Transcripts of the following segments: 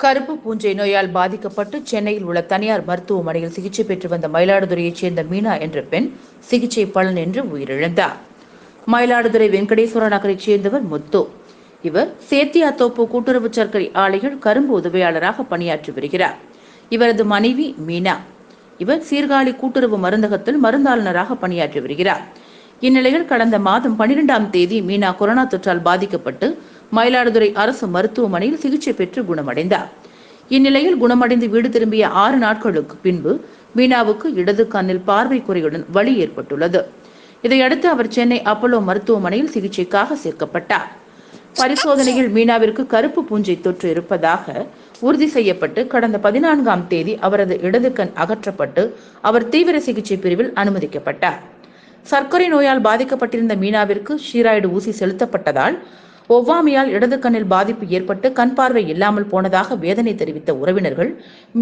கருப்பு பூஞ்சை நோயால் பாதிக்கப்பட்டு சென்னையில் உள்ள தனியார் மருத்துவமனையில் சிகிச்சை பெற்று வந்த மயிலாடுதுறையைச் சேர்ந்த மீனா என்ற பெண் சிகிச்சை பலனின்றி உயிரிழந்தார். மயிலாடுதுறை வெங்கடேஸ்வர நகரைச் சேர்ந்தவர் முத்து. இவர் சேத்தியாத்தோப்பு கூட்டுறவு சர்க்கரை ஆலையில் கரும்பு உதவியாளராக பணியாற்றி வருகிறார். இவரது மனைவி மீனா. இவர் சீர்காழி கூட்டுறவு மருந்தகத்தில் மருந்தாளுநராக பணியாற்றி வருகிறார். இந்நிலையில் கடந்த மாதம் பனிரெண்டாம் தேதி மீனா கொரோனா தொற்றால் பாதிக்கப்பட்டு மயிலாடுதுறை அரசு மருத்துவமனையில் சிகிச்சை பெற்று குணமடைந்தார். இந்நிலையில் குணமடைந்து வீடு திரும்பிய ஆறு நாட்களுக்கு பின்பு வீணாவுக்கு இடது கண்ணில் பார்வை குறையுடன் வலி ஏற்பட்டுள்ளது. இதையடுத்து அவர் சென்னை அப்பல்லோ மருத்துவமனையில் சிகிச்சைக்காக சேர்க்கப்பட்டார். பரிசோதனையில் மீனாவிற்கு கருப்பு பூஞ்சை தொற்று இருப்பதாக உறுதி செய்யப்பட்டு கடந்த பதினான்காம் தேதி அவரது இடது கண் அகற்றப்பட்டு அவர் தீவிர சிகிச்சை பிரிவில் அனுமதிக்கப்பட்டார். சர்க்கரை நோயால் பாதிக்கப்பட்டிருந்த மீனாவிற்கு ஸ்டீராய்டு ஊசி செலுத்தப்பட்டதால் ஒவ்வாமையால் இடது கண்ணில் பாதிப்பு ஏற்பட்டு கண் பார்வை இல்லாமல் போனதாக வேதனை தெரிவித்த உறவினர்கள்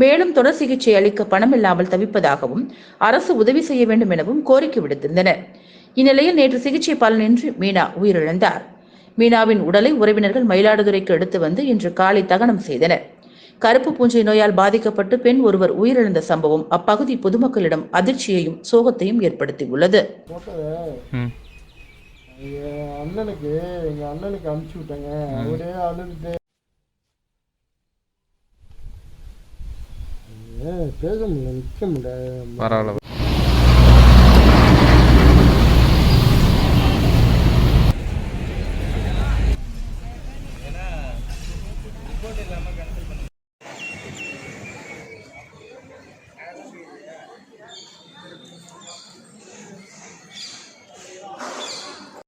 மேலும் தொடர் சிகிச்சை அளிக்க பணம் இல்லாமல் தவிப்பதாகவும் அரசு உதவி செய்ய வேண்டும் எனவும் கோரிக்கை விடுத்திருந்தனர். இந்நிலையில் நேற்று சிகிச்சை பலனின்றி மீனா உயிரிழந்தார். மீனாவின் உடலை உறவினர்கள் மயிலாடுதுறைக்கு எடுத்து வந்து இன்று காலை தகனம் செய்தனர். கருப்பு பூஞ்சை நோயால் பாதிக்கப்பட்டு பெண் ஒருவர் உயிரிழந்த சம்பவம் அப்பகுதி பொதுமக்களிடம் அதிர்ச்சியையும் சோகத்தையும் ஏற்படுத்தியுள்ளது. அண்ணனுக்கு எங்கள் அண்ணனுக்கு அனுப்பிச்சி விட்டேங்க. அவரே அழுதுட்டு பேச முடியல நிற்க முடியல. பரவாயில்ல